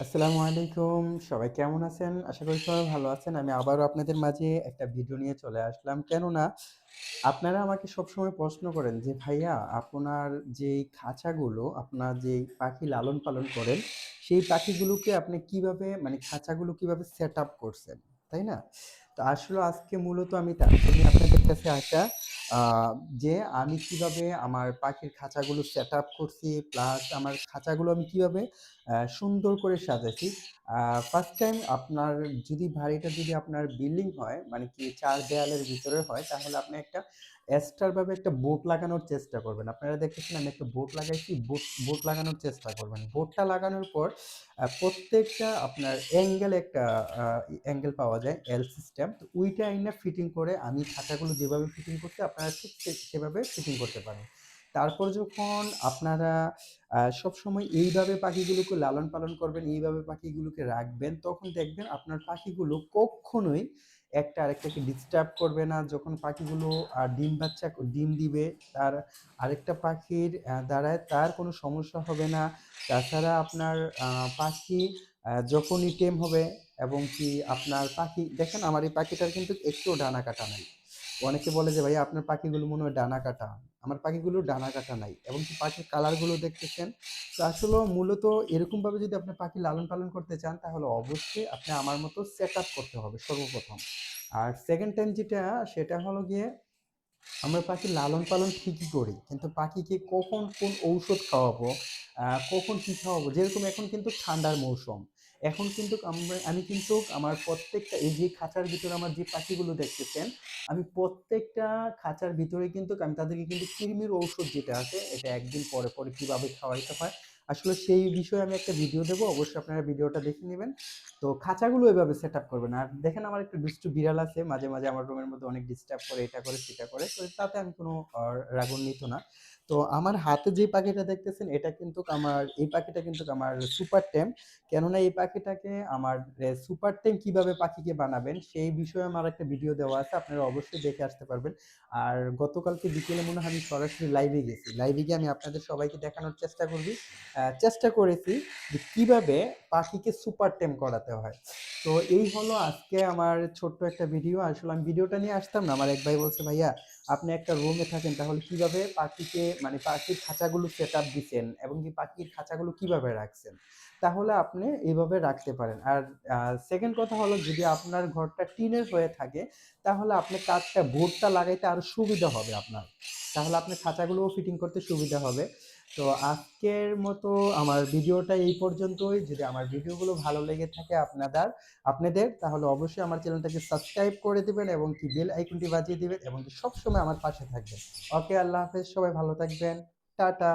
আসসালামু আলাইকুম। সবাই কেমন আছেন? আশা করি সবাই ভালো আছেন। আমি আবারও আপনাদের মাঝে একটা ভিডিও নিয়ে চলে আসলাম। কেননা আপনারা আমাকে সবসময় প্রশ্ন করেন যে, "ভাইয়া আপনার যেই খাঁচাগুলো, আপনার যেই পাখি লালন-পালন করেন, সেই পাখিগুলোকে আপনি কীভাবে মানে খাঁচাগুলো কীভাবে সেট আপ করছেন?" তাই না? তো আসলে আজকে মূলত আমি তার আপনাদের কাছে আসা। যে আমি কীভাবে আমার পাখির খাঁচাগুলো সেট আপ করছি, প্লাস আমার খাঁচাগুলো আমি কীভাবে সুন্দর করে সাজাইছি। ফার্স্ট টাইম আপনার যদি বাড়িটা যদি আপনার বিল্ডিং হয়, মানে কি চার দেয়ালের ভিতরে হয়, তাহলে আপনি একটা ভাবে একটা বোট লাগানোর চেষ্টা করবেন। আপনারা দেখতেছেন আমি একটা বোট লাগাইছি, বোট বোট লাগানোর চেষ্টা করবেন। বোটটা লাগানোর পর প্রত্যেকটা আপনার অ্যাঙ্গেল একটা অ্যাঙ্গেল পাওয়া যায় এল সিস্টেম। তো ওইটা আইনা ফিটিং করে আমি খাঁচাগুলো যেভাবে ফিটিং করতে আপনারা ঠিক সেভাবে ফিটিং করতে পারেন। তারপর যখন আপনারা সবসময় এইভাবে পাখিগুলোকে লালন-পালন করবেন, এইভাবে পাখিগুলোকে রাখবেন, তখন দেখবেন আপনার পাখিগুলো কক্ষনোই একটা আরেকটাকে ডিস্টার্ব করবে না। যখন পাখিগুলো আ ডিম বাচ্চা ডিম দিবে, তার আরেকটা পাখির দ্বারায় তার কোনো সমস্যা হবে না। তাছাড়া আপনার পাখি যখনই টেম হবে এবং কি আপনার পাখি দেখেন আমার এই পাখিটার কিন্তু একটুও ডানা কাটা নাই। অনেকে বলে যে, "ভাইয়া আপনার পাখিগুলো মনে হয় ডানা কাটা।" আমার পাখিগুলো ডানা কাটা নাই এবং কি পাখির কালারগুলো দেখতেছেন। তো আসলে মূলত এরকমভাবে যদি আপনি পাখি লালন-পালন করতে চান, তাহলে অবশ্যই আপনি আমার মতো সেটআপ করতে হবে সর্বপ্রথম। আর সেকেন্ড টাইম যেটা সেটা হলো গিয়ে আমরা পাখির লালন-পালন ঠিকই করি। কিন্তু পাখিকে কখন কোন ঔষধ খাওয়াবো, কখন কি খাওয়াবো? যেরকম এখন কিন্তু ঠান্ডার মৌসুম। এখন কিন্তু আমি কিন্তু আমার প্রত্যেকটা এই যে খাঁচার ভিতরে আমার যে পাখিগুলো দেখতেছেন, আমি প্রত্যেকটা খাঁচার ভিতরে কিন্তু আমি তাদেরকে কিন্তু কৃমির ঔষধ যেটা আছে, এটা একদিন পরে, পরে কীভাবে খাওয়াইতে হয়, আসলে সেই বিষয়ে আমি একটা ভিডিও দেবো। অবশ্যই আপনারা ভিডিওটা দেখে নেবেন তো খাঁচাগুলো এভাবে সেট আপ করবেন। আর দেখেন আমার একটা দুষ্টু বিড়াল আছে। মাঝে, মাঝে আমার রুমের মধ্যে অনেক ডিস্টার্ব করে, এটা করে, সেটা করে। তো তাতে আমি কোনো রাগান্বিত না। তো আমার হাতে যে পাখিটা দেখতেছেন এটা কিন্তু আমার এই পাখিটা কিন্তু আমার সুপার টেম। কেননা এই পাখিটাকে আমার সুপার টেম কীভাবে পাখিকে বানাবেন সেই বিষয়ে আমার একটা ভিডিও দেওয়া আছে। আপনারা অবশ্যই দেখে আসতে পারবেন। আর গতকালকে বিকেলে মনে হয় আমি সরাসরি লাইভে গেছি। লাইভে গিয়ে আমি আপনাদের সবাইকে দেখানোর চেষ্টা করবি চেষ্টা করেছি যে কীভাবে পাখিকে সুপার টেম করাতে হয়। তো এই হলো আজকে আমার ছোট্ট একটা ভিডিও। আসলে আমি ভিডিওটা নিয়ে আসতাম না। আমার এক ভাই বলছে, "ভাইয়া আপনি একটা রুমে থাকেন তাহলে কীভাবে পাখিকে মানে পাখির খাঁচাগুলো সেটআপ দিচ্ছেন এবং কি পাখির খাঁচাগুলো কীভাবে রাখছেন? তাহলে আপনি এইভাবে রাখতে পারেন।" আর সেকেন্ড কথা হলো যদি আপনার ঘরটা টিনের হয়ে থাকে, তাহলে আপনি কাঠটা বোর্ডটা লাগাইতে আরও সুবিধা হবে আপনার। তাহলে আপনার খাঁচাগুলোও ফিটিং করতে সুবিধা হবে। তো আজকের মতো আমার ভিডিওটা এই পর্যন্তই। যদি আমার ভিডিওগুলো ভালো লেগে থাকে আপনাদার আপনাদের তাহলে অবশ্যই আমার চ্যানেলটাকে সাবস্ক্রাইব করে দিবেন এবং কি বেল আইকনটি বাজিয়ে দিবেন এবং সবসময় আমার পাশে থাকবেন। ওকে, আল্লাহ হাফেজ। সবাই ভালো থাকবেন। টাটা।